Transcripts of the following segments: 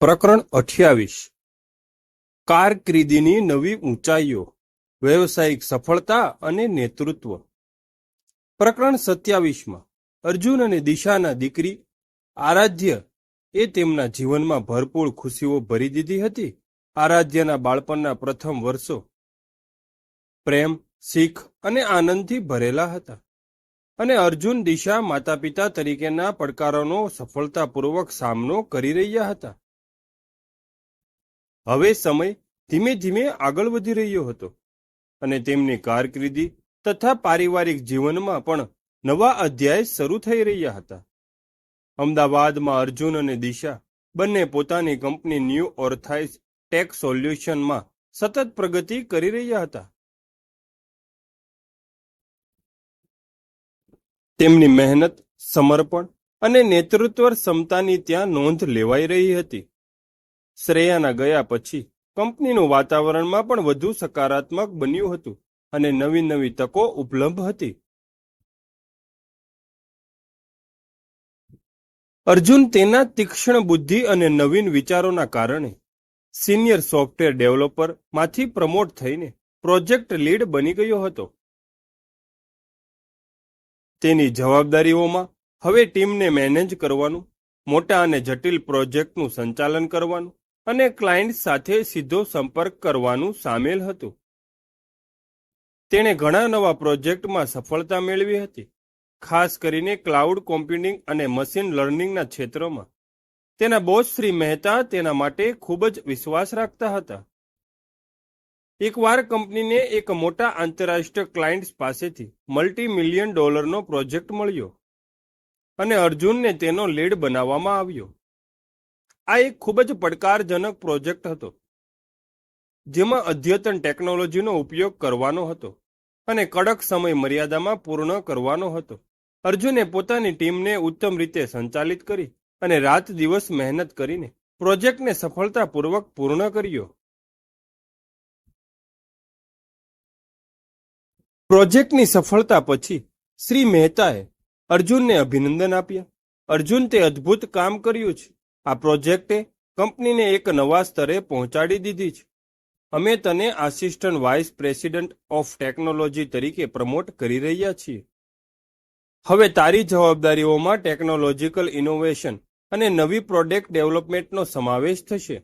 પ્રકરણ અઠ્યાવીસ. કારકિર્દીની નવી ઊંચાઈઓ, વ્યવસાયિક સફળતા અને નેતૃત્વ. પ્રકરણ સત્યાવીસમાં, અર્જુન અને દિશાના દીકરી આરાધ્ય એ તેમના જીવનમાં ભરપૂર ખુશીઓ ભરી દીધી હતી. આરાધ્યના બાળપણના પ્રથમ વર્ષો પ્રેમ, શીખ અને આનંદથી ભરેલા હતા. અને અર્જુન દિશા માતા પિતા તરીકેના પડકારોનો સફળતાપૂર્વક સામનો કરી રહ્યા હતા. હવે સમય ધીમે ધીમે આગળ વધી રહ્યો હતો અને તેમની કારકિર્દી તથા પારિવારિક જીવનમાં પણ નવા અધ્યાય શરૂ થઈ રહ્યા હતા. અમદાવાદમાં અર્જુન અને દિશા બંને પોતાની કંપની ન્યૂ ઓર્થાઇઝ ટેક સોલ્યુશનમાં સતત પ્રગતિ કરી રહ્યા હતા. તેમની મહેનત, સમર્પણ અને નેતૃત્વ ક્ષમતાની ત્યાં નોંધ લેવાઈ રહી હતી. શ્રેયાના ગયા પછી કંપનીનું વાતાવરણમાં પણ વધુ સકારાત્મક બન્યું હતું અને નવી નવી તકો ઉપલબ્ધ હતી. અર્જુન તેના તીક્ષ્ણ બુદ્ધિ અને નવીન વિચારોના કારણે સિનિયર સોફ્ટવેર ડેવલપરમાંથી પ્રમોટ થઈને પ્રોજેક્ટ લીડ બની ગયો હતો. તેની જવાબદારીઓમાં હવે ટીમને મેનેજ કરવાનું, મોટા અને જટિલ પ્રોજેક્ટનું સંચાલન કરવાનું અને ક્લાયન્ટ સાથે સીધો સંપર્ક કરવાનું સામેલ હતું. તેણે ઘણા નવા પ્રોજેક્ટમાં સફળતા મેળવી હતી, ખાસ કરીને ક્લાઉડ કોમ્પ્યુટિંગ અને મશીન લર્નિંગના ક્ષેત્રોમાં. તેના બોસ શ્રી મહેતા તેના માટે ખૂબ જ વિશ્વાસ રાખતા હતા. એકવાર કંપનીને એક મોટા આંતરરાષ્ટ્રીય ક્લાયન્ટ્સ પાસેથી મલ્ટી મિલિયન ડોલરનો પ્રોજેક્ટ મળ્યો અને અર્જુનને તેનો લીડ બનાવવામાં આવ્યો. આ એક ખૂબ જ પડકારજનક પ્રોજેક્ટ હતો, જેમાં અદ્યતન ટેકનોલોજીનો ઉપયોગ કરવાનો હતો અને કડક સમય મર્યાદામાં પૂર્ણ કરવાનો હતો. અર્જુને પોતાની ટીમને ઉત્તમ રીતે સંચાલિત કરી અને રાત દિવસ મહેનત કરીને પ્રોજેક્ટને સફળતાપૂર્વક પૂર્ણ કર્યો. પ્રોજેક્ટની સફળતા પછી શ્રી મહેતાએ અર્જુનને અભિનંદન આપ્યા. અર્જુન તે અદ્ભુત કામ કર્યું છે. આ પ્રોજેક્ટે કંપનીને એક નવા સ્તરે પહોંચાડી દીધી છે. અમે તને assistant vice president of technology તરીકે પ્રમોટ કરી રહ્યા છીએ. હવે તારી જવાબદારીઓમાં ટેકનોલોજીકલ ઇનોવેશન અને નવી પ્રોડક્ટ ડેવલપમેન્ટનો સમાવેશ થશે.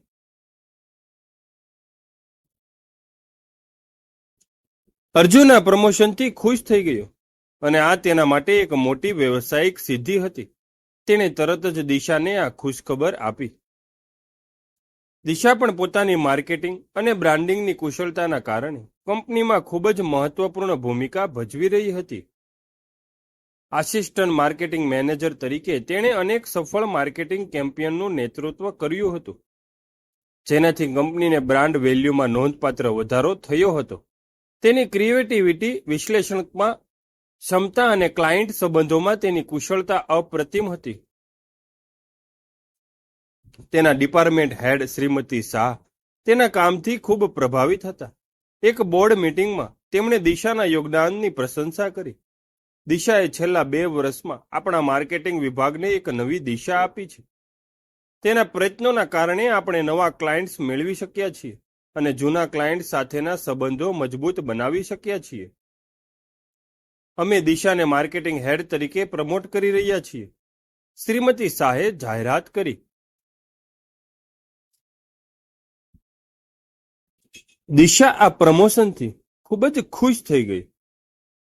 અર્જુન આ પ્રમોશનથી ખુશ થઈ ગયો અને આ તેના માટે એક મોટી વ્યવસાયિક સિદ્ધિ હતી. તેણે તરત જ દિશાને આ ખુશખબર આપી. દિશા પણ પોતાની માર્કેટિંગ અને બ્રાન્ડિંગની કુશળતાના કારણે કંપનીમાં ખૂબ જ મહત્વપૂર્ણ ભૂમિકા ભજવી રહી હતી. આસિસ્ટન્ટ માર્કેટિંગ મેનેજર તરીકે તેણે અનેક સફળ માર્કેટિંગ કેમ્પિયનનું નેતૃત્વ કર્યું હતું, જેનાથી કંપનીને બ્રાન્ડ વેલ્યુમાં નોંધપાત્ર વધારો થયો હતો. તેની ક્રિએટિવિટી વિશ્લેષણમાં ક્ષમતા અને ક્લાયન્ટ સંબંધોમાં તેની કુશળતા અપ્રતિમ હતી. તેના ડિપાર્ટમેન્ટ હેડ શ્રીમતી શાહ તેના કામથી ખૂબ પ્રભાવિત હતા. એક બોર્ડ મીટિંગમાં તેમણે દિશાના યોગદાનની પ્રશંસા કરી. દિશાએ છેલ્લા બે વર્ષમાં આપણા માર્કેટિંગ વિભાગને એક નવી દિશા આપી છે. તેના પ્રયત્નોના કારણે આપણે નવા ક્લાયન્ટ્સ મેળવી શક્યા છીએ અને જૂના ક્લાયન્ટ સાથેના સંબંધો મજબૂત બનાવી શક્યા છીએ. અમે દિશાને માર્કેટિંગ હેડ તરીકે પ્રમોટ કરી રહ્યા છીએ. શ્રીમતી શાહે જાહેરાત કરી. દિશા આ પ્રમોશનથી ખૂબ જ ખુશ થઈ ગઈ.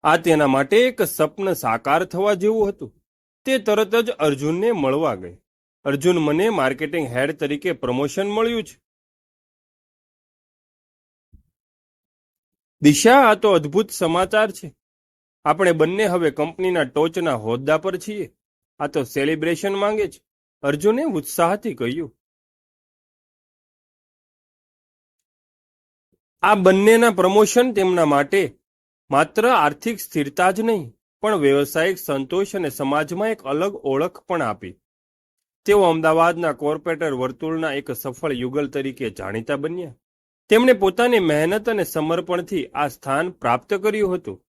આ તેના માટે એક સપન સાકાર થવા જેવું હતું. તે તરત જ અર્જુનને મળવા ગઈ. અર્જુન મને માર્કેટિંગ હેડ તરીકે પ્રમોશન મળ્યું છે. દિશા આ તો અદ્ભુત સમાચાર છે. આપણે બંને હવે કંપનીના ટોચના હોદ્દા પર છીએ. આ તો સેલિબ્રેશન માંગે છે. અર્જુને ઉત્સાહથી કહ્યું. આ બંનેના પ્રમોશન તેમના માટે માત્ર આર્થિક સ્થિરતા જ નહીં, પણ વ્યવસાયિક સંતોષ અને સમાજમાં એક અલગ ઓળખ પણ આપી. તેઓ અમદાવાદના કોર્પોરેટર વર્તુળના એક સફળ યુગલ તરીકે જાણીતા બન્યા. તેમણે પોતાની મહેનત અને સમર્પણથી આ સ્થાન પ્રાપ્ત કર્યું હતું.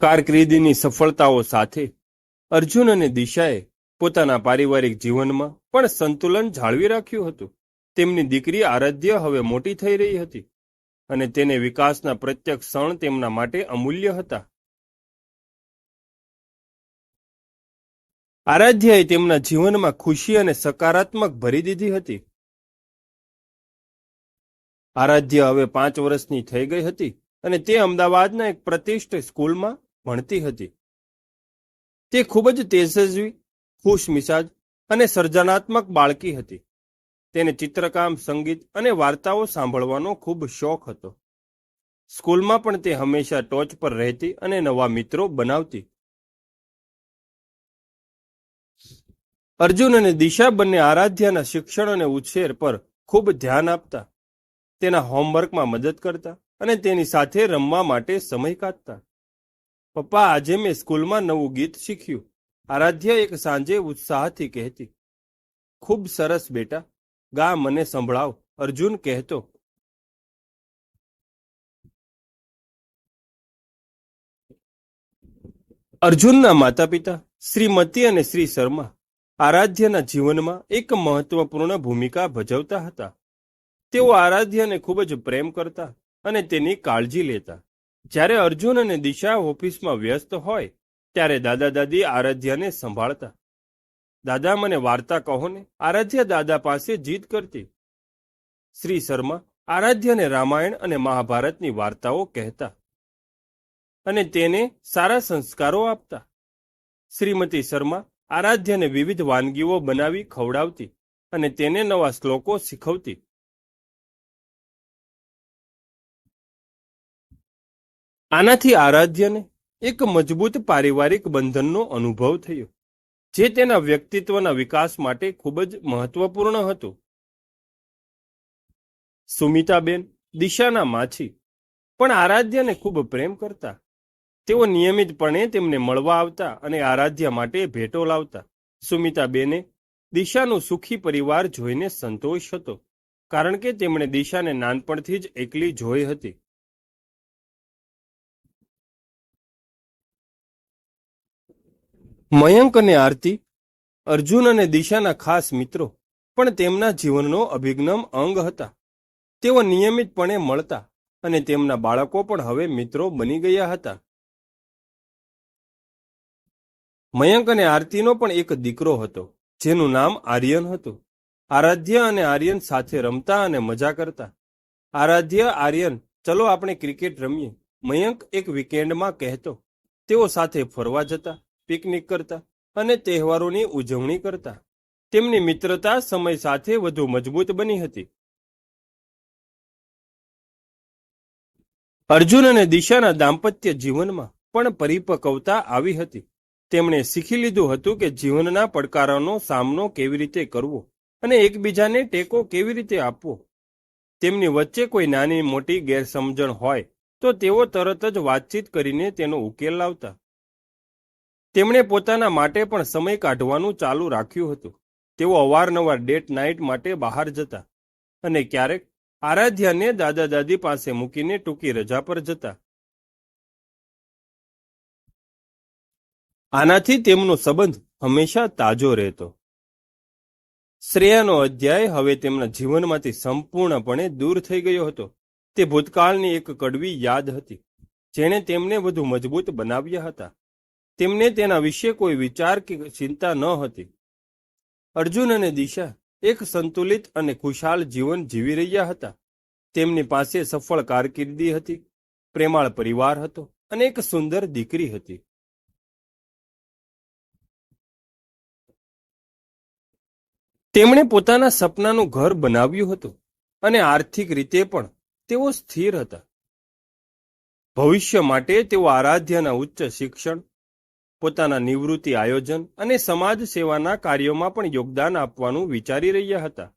કારકિર્દીની સફળતાઓ સાથે અર્જુન અને દિશાએ પોતાના પારિવારિક જીવનમાં પણ સંતુલન જાળવી રાખ્યું હતું. તેમની દીકરી આરાધ્ય હવે મોટી થઈ રહી હતી અને તેને વિકાસના પ્રત્યક્ષ ક્ષણ તેમના માટે અમૂલ્ય હતા. આરાધ્યાએ તેમના જીવનમાં ખુશી અને સકારાત્મક ભરી દીધી હતી. આરાધ્ય હવે પાંચ વર્ષની થઈ ગઈ હતી અને તે અમદાવાદના એક પ્રતિષ્ઠિત સ્કૂલમાં ભણતી હતી. તે ખૂબ જ તેજસ્વી, ખુશ મિજાજ અને સર્જનાત્મક બાળકી હતી. તેને ચિત્રકામ, સંગીત અને વાર્તાઓ સાંભળવાનો ખૂબ શોખ હતો. સ્કૂલમાં પણ તે હંમેશા ટોચ પર રહેતી અને નવા મિત્રો બનાવતી. અર્જુન અને દિશા બંને આરાધ્યાના શિક્ષણ અને ઉછેર પર ખૂબ ધ્યાન આપતા. તેના હોમવર્કમાં મદદ કરતા અને તેની સાથે રમવા માટે સમય કાઢતા. પપ્પા, આજે મેં સ્કૂલમાં નવું ગીત શીખ્યું. આરાધ્ય એક સાંજે ઉત્સાહથી કહેતી, ખૂબ સરસ બેટા, ગા મને સંભળાવ, અર્જુન કહેતો. અર્જુનના માતા પિતા શ્રીમતી અને શ્રી શર્મા, આરાધ્યના જીવનમાં એક મહત્વપૂર્ણ ભૂમિકા ભજવતા હતા. તેઓ આરાધ્યને ખૂબ જ પ્રેમ કરતા અને તેની કાળજી લેતા. જ્યારે અર્જુન અને દિશા ઓફિસમાં વ્યસ્ત હોય, ત્યારે દાદા દાદી આરાધ્યાને સંભાળતા. દાદા મને વાર્તા કહો ને, આરાધ્યા દાદા પાસે જીદ કરતી. શ્રી શર્મા આરાધ્યને રામાયણ અને મહાભારતની વાર્તાઓ કહેતા અને તેને સારા સંસ્કારો આપતા. શ્રીમતી શર્મા આરાધ્યને વિવિધ વાનગીઓ બનાવી ખવડાવતી અને તેને નવા શ્લોકો શીખવતી. આનાથી આરાધ્યને એક મજબૂત પારિવારિક બંધનનો અનુભવ થયો, જે તેના વ્યક્તિત્વના વિકાસ માટે ખૂબ જ મહત્વપૂર્ણ હતું. સુમિતાબેન દિશાના માછી પણ આરાધ્યને ખૂબ પ્રેમ કરતા. તેઓ નિયમિતપણે તેમને મળવા આવતા અને આરાધ્ય માટે ભેટો લાવતા. સુમિતાબેને દિશાનું સુખી પરિવાર જોઈને સંતોષ હતો, કારણ કે તેમણે દિશાને નાનપણથી જ એકલી જોઈ હતી. મયંક અને આરતી, અર્જુન અને દિશાના ખાસ મિત્રો, પણ તેમના જીવનનો અભિગ્નમ અંગ હતા. તેઓ નિયમિતપણે મળતા અને તેમના બાળકો પણ હવે મિત્રો બની ગયા હતા. મયંક અને આરતીનો પણ એક દીકરો હતો, જેનું નામ આર્યન હતું. આરાધ્ય અને આર્યન સાથે રમતા અને મજા કરતા. આરાધ્ય, આર્યન, ચલો આપણે ક્રિકેટ રમીએ. મયંક એક વીકેન્ડમાં કહેતો. તેઓ સાથે ફરવા જતા. પિકનિક કરતા અને તહેવારોની ઉજવણી કરતા. તેમની મિત્રતા સમય સાથે વધુ મજબૂત બની હતી. અર્જુન અને દિશાના દાંપત્ય જીવનમાં પણ પરિપક્વતા આવી હતી. તેમણે શીખી લીધું હતું કે જીવનના પડકારોનો સામનો કેવી રીતે કરવો અને એકબીજાને ટેકો કેવી રીતે આપવો. તેમની વચ્ચે કોઈ નાની મોટી ગેરસમજણ હોય તો તેઓ તરત જ વાતચીત કરીને તેનો ઉકેલ લાવતા. તેમણે પોતાના માટે પણ સમય કાઢવાનું ચાલુ રાખ્યું હતું. તેઓ અવારનવાર ડેટ નાઇટ માટે બહાર જતા અને ક્યારેક આરાધ્યાને દાદા દાદી પાસે મૂકીને ટૂંકી રજા પર જતા. આનાથી તેમનો સંબંધ હંમેશા તાજો રહેતો. શ્રેયાનો અધ્યાય હવે તેમના જીવનમાંથી સંપૂર્ણપણે દૂર થઈ ગયો હતો. તે ભૂતકાળની એક કડવી યાદ હતી, જેણે તેમને વધુ મજબૂત બનાવ્યા હતા. તેમને તેના વિશે કોઈ વિચાર કે ચિંતા ન હતી. અર્જુન અને દિશા એક સંતુલિત અને ખુશાલ જીવન જીવી રહ્યા હતા. તેમની પાસે સફળ કારકિર્દી હતી, પ્રેમાળ પરિવાર હતો અને એક સુંદર દીકરી હતી. તેમણે પોતાના સપનાનું ઘર બનાવ્યું હતું અને આર્થિક રીતે પણ તેઓ સ્થિર હતા. ભવિષ્ય માટે તેઓ આરાધ્યના ઉચ્ચ શિક્ષણ પોતાના નિવૃત્તિ આયોજન અને સમાજ સેવાના કાર્યોમાં પણ યોગદાન આપવાનું વિચારી રહ્યા હતા.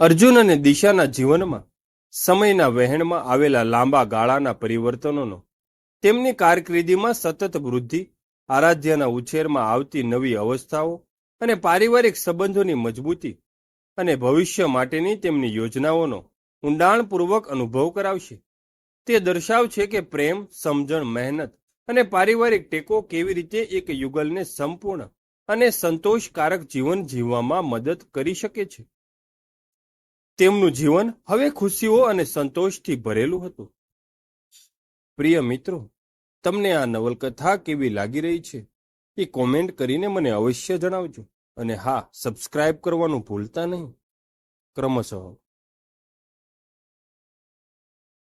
અર્જુન અને દિશાના જીવનમાં સમયના વહેણમાં આવેલા લાંબા ગાળાના પરિવર્તનોનો, તેમની કારકિર્દીમાં સતત વૃદ્ધિ, આરાધ્યના ઉછેરમાં આવતી નવી અવસ્થાઓ અને પારિવારિક સંબંધોની મજબૂતી અને ભવિષ્ય માટેની તેમની યોજનાઓનો ઊંડાણપૂર્વક અનુભવ કરાવશે. તે દર્શાવશે કે પ્રેમ, સમજણ, મહેનત અને પારિવારિક ટેકો કેવી રીતે એક યુગલને સંપૂર્ણ અને સંતોષકારક જીવન જીવવામાં મદદ કરી શકે છે. તેમનું જીવન હવે ખુશીઓ અને સંતોષથી ભરેલું હતું. પ્રિય મિત્રો, તમને આ નવલકથા કેવી લાગી રહી છે એ કોમેન્ટ કરીને મને અવશ્ય જણાવજો. અને હા, સબસ્ક્રાઇબ કરવાનું ભૂલતા નહીં. ક્રમશઃ